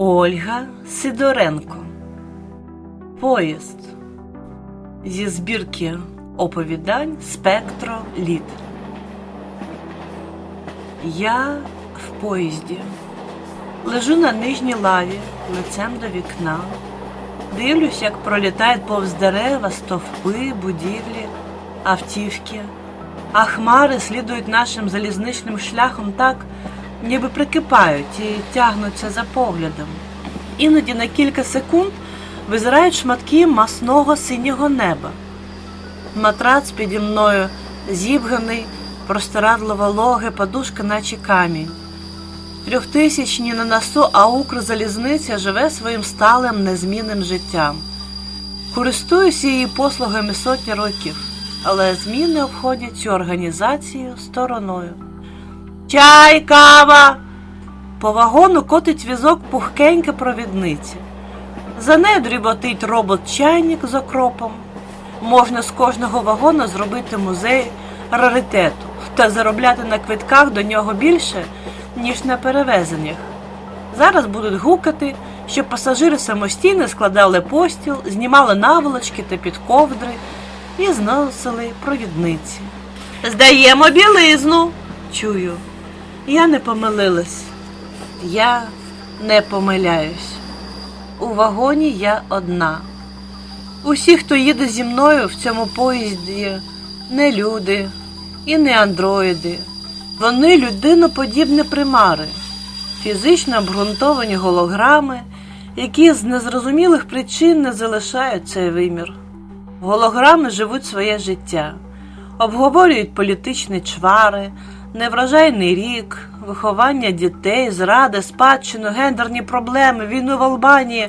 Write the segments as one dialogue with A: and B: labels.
A: Ольга Сидоренко. Поїзд зі збірки оповідань Спектро літ. Я в поїзді. Лежу на нижній лаві лицем до вікна. Дивлюсь, як пролітають повз дерева, стовпи, будівлі, автівки, а хмари слідують нашим залізничним шляхом так, ніби прикипають і тягнуться за поглядом. Іноді на кілька секунд визирають шматки масного синього неба. Матрац піді мною зібганий, простирадло вологе, подушка, наче камінь. Трьохтисячні на носу, а Укрзалізниця живе своїм сталим незмінним життям. Користуюся її послугами сотні років, але зміни обходять цю організацію стороною. Чай, кава! По вагону котить візок пухкенька провідниця. За нею дріботить робот-чайник з окропом. Можна з кожного вагону зробити музей раритету та заробляти на квитках до нього більше, ніж на перевезеннях. Зараз будуть гукати, щоб пасажири самостійно складали постіл, знімали наволочки та підковдри і зносили провідниці. Здаємо білизну, чую. Я не помилилась. Я не помиляюсь. У вагоні я одна. Усі, хто їде зі мною в цьому поїзді, не люди і не андроїди. Вони людиноподібні примари, фізично обґрунтовані голограми, які з незрозумілих причин не залишають цей вимір. Голограми живуть своє життя, обговорюють політичні чвари, неврожайний рік, виховання дітей, зради, спадщину, гендерні проблеми, війну в Албанії.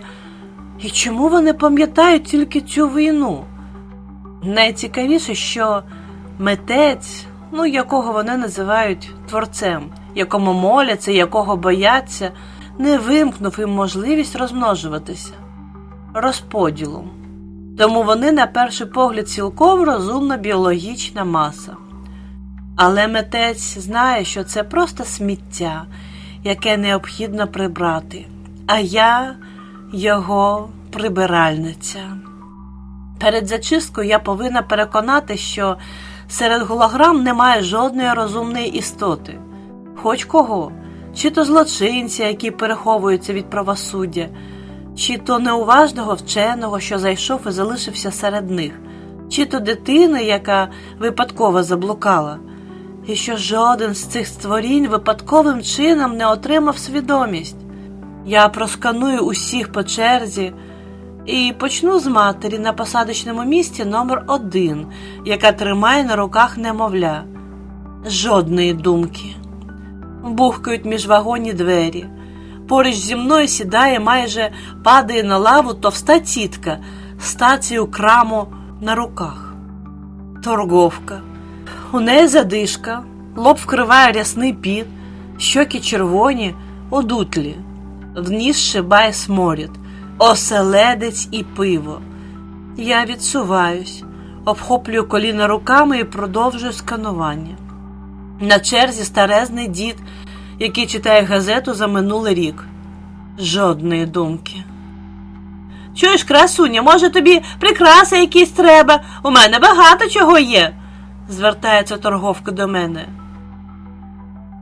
A: І чому вони пам'ятають тільки цю війну? Найцікавіше, що митець, ну якого вони називають творцем, якому моляться, якого бояться, не вимкнув їм можливість розмножуватися розподілом. Тому вони, на перший погляд, цілком розумна біологічна маса. Але митець знає, що це просто сміття, яке необхідно прибрати, а я його прибиральниця. Перед зачисткою я повинна переконати, що серед голограм немає жодної розумної істоти, хоч кого, чи то злочинця, які переховуються від правосуддя, чи то неуважного вченого, що зайшов і залишився серед них, чи то дитини, яка випадково заблукала, і що жоден з цих створінь випадковим чином не отримав свідомість. Я просканую усіх по черзі і почну з матері на посадочному місці номер один, яка тримає на руках немовля. Жодної думки. Бухкають міжвагонні двері. Поруч зі мною сідає, майже падає на лаву товста тітка з краму на руках. Торговка. У неї задишка, лоб вкриває рясний піт, щоки червоні, одутлі. В ніс шибає сморід, оселедець і пиво. Я відсуваюсь, обхоплюю коліна руками і продовжую сканування. На черзі старезний дід, який читає газету за минулий рік. Жодної думки. Чуєш, красуня, може тобі прикраси якісь треба? У мене багато чого є, звертається торговка до мене.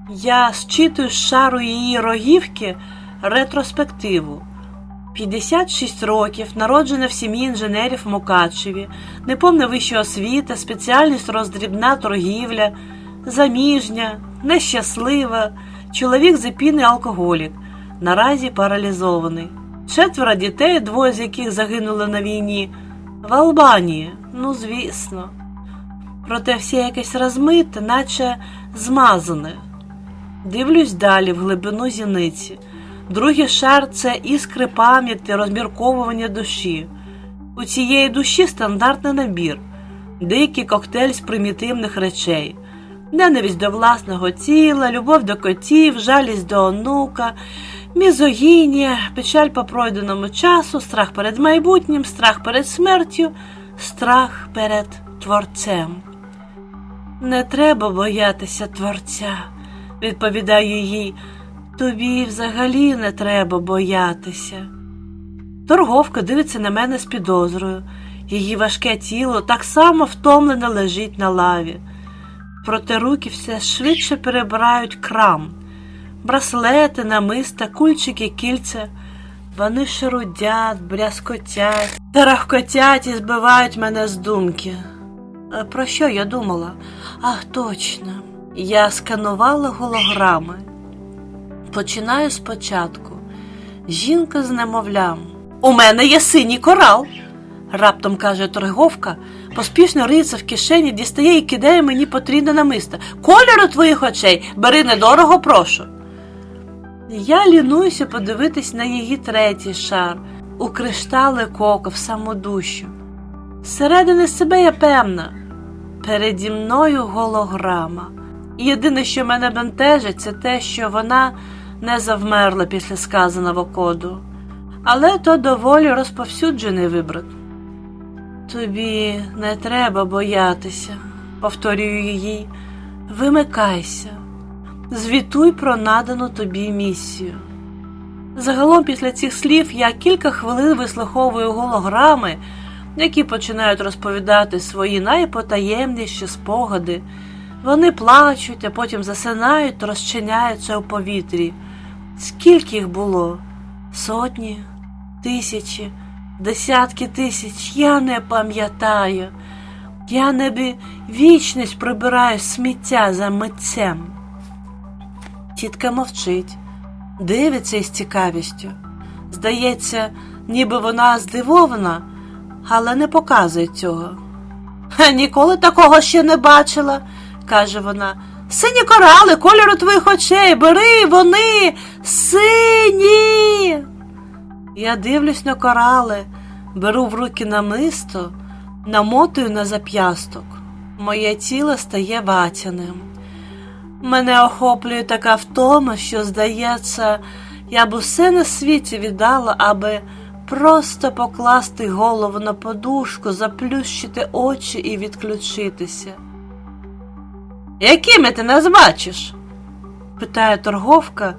A: Я зчитую з шару її рогівки ретроспективу. 56 років, народжена в сім'ї інженерів в Мукачеві, неповна вища освіта, спеціальність роздрібна торгівля, заміжня, нещаслива, чоловік запійний алкоголік, наразі паралізований. Четверо дітей, двоє з яких загинули на війні, в Албанії, ну звісно. Проте все якесь розмите, наче змазане. Дивлюсь далі в глибину зіниці. Другий шар це іскри пам'яті, розмірковування душі. У цієї душі стандартний набір, дикий коктейль з примітивних речей, ненависть до власного тіла, любов до котів, жалість до онука, мізогінія, печаль по пройденому часу, страх перед майбутнім, страх перед смертю, страх перед творцем. Не треба боятися творця, відповідаю їй. Тобі взагалі не треба боятися. Торговка дивиться на мене з підозрою. Її важке тіло так само втомлене лежить на лаві. Проте руки все швидше перебирають крам. Браслети, намиста, кульчики, кільця. Вони шарудять, брязкотять, тарахкотять і збивають мене з думки. Е, Про що я думала? Ах, точно. Я сканувала голограми. Починаю спочатку. Жінка з немовлям. У мене є синій корал, раптом каже торговка, поспішно риється в кишені, дістає і кидає мені потрібне намисто. Кольору твоїх очей бери недорого, прошу. Я лінуюся подивитись на її третій шар, у криштали коко в самодущу. Зсередини себе я певна. Переді мною голограма. Єдине, що мене бентежить, це те, що вона не завмерла після сказаного коду. Але то доволі розповсюджений вибрик. Тобі не треба боятися, повторюю їй, вимикайся, звітуй про надану тобі місію. Загалом після цих слів я кілька хвилин вислуховую голограми, які починають розповідати свої найпотаємніші спогади. Вони плачуть, а потім засинають розчиняються у повітрі. Скільки їх було? Сотні, тисячі, десятки тисяч, я не пам'ятаю. Я неби вічність прибираю сміття за митцем. Тітка мовчить, дивиться із цікавістю. Здається, ніби вона здивована, але не показує цього. Ніколи такого ще не бачила, каже вона. Сині корали, кольору твоїх очей, бери вони сині. Я дивлюсь на корали, беру в руки намисто, намотую на зап'ясток. Моє тіло стає ватяним. Мене охоплює така втома, що, здається, я б усе на світі віддала, аби просто покласти голову на подушку, заплющити очі і відключитися. Якими ти нас бачиш? питає торговка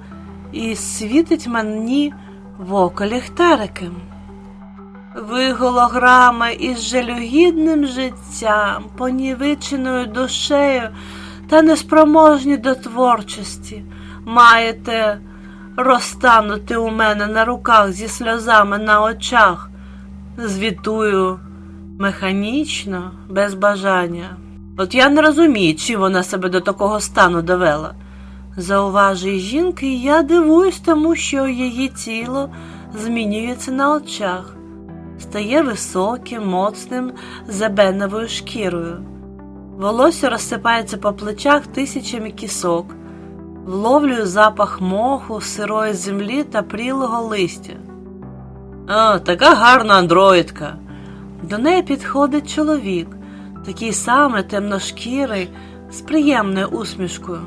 A: і світить мені в око ліхтариком. Ви голограми із жалюгідним життям, понівеченою душею та неспроможні до творчості, маєте розтанути у мене на руках зі сльозами на очах. Звітую механічно, без бажання. От я не розумію, чи вона себе до такого стану довела. Зауважує жінка, і я дивуюсь тому, що її тіло змінюється на очах, стає високим, моцним, зебеновою шкірою. Волосся розсипається по плечах тисячами кісок, вловлюю запах моху, сирої землі та прілого листя. А, така гарна андроїдка. До неї підходить чоловік, такий самий темношкірий, з приємною усмішкою.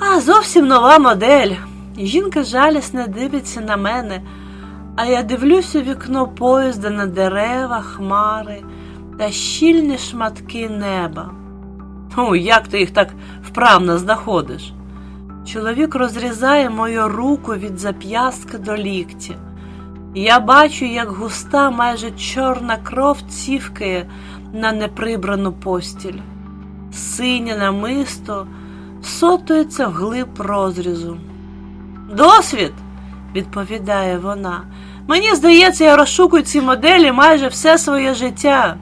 A: А зовсім нова модель. Жінка жалісно дивиться на мене, а я дивлюся у вікно поїзда на дерева, хмари та щільні шматки неба. О, як ти їх так вправно знаходиш? Чоловік розрізає мою руку від зап'ястка до ліктя. Я бачу, як густа, майже чорна кров цівкає на неприбрану постіль. Синє намисто всотується вглиб розрізу. Досвід, відповідає вона. Мені здається, я розшукую ці моделі майже все своє життя.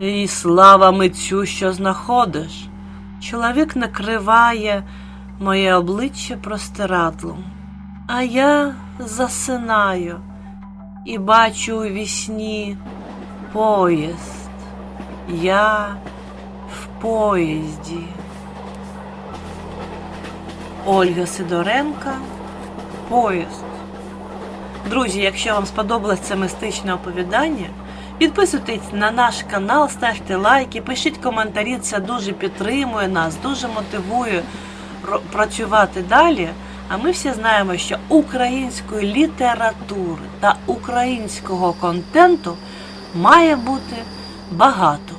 A: І слава митцю, що знаходиш. Чоловік накриває моє обличчя простирадлом, а я засинаю і бачу у вісні поїзд. Я в поїзді. Ольга Сидоренка. Поїзд. Друзі, якщо вам сподобалось це мистичне оповідання, підписуйтесь на наш канал, ставте лайки, пишіть коментарі, це дуже підтримує нас, дуже мотивує працювати далі. А ми всі знаємо, що української літератури та українського контенту має бути багато.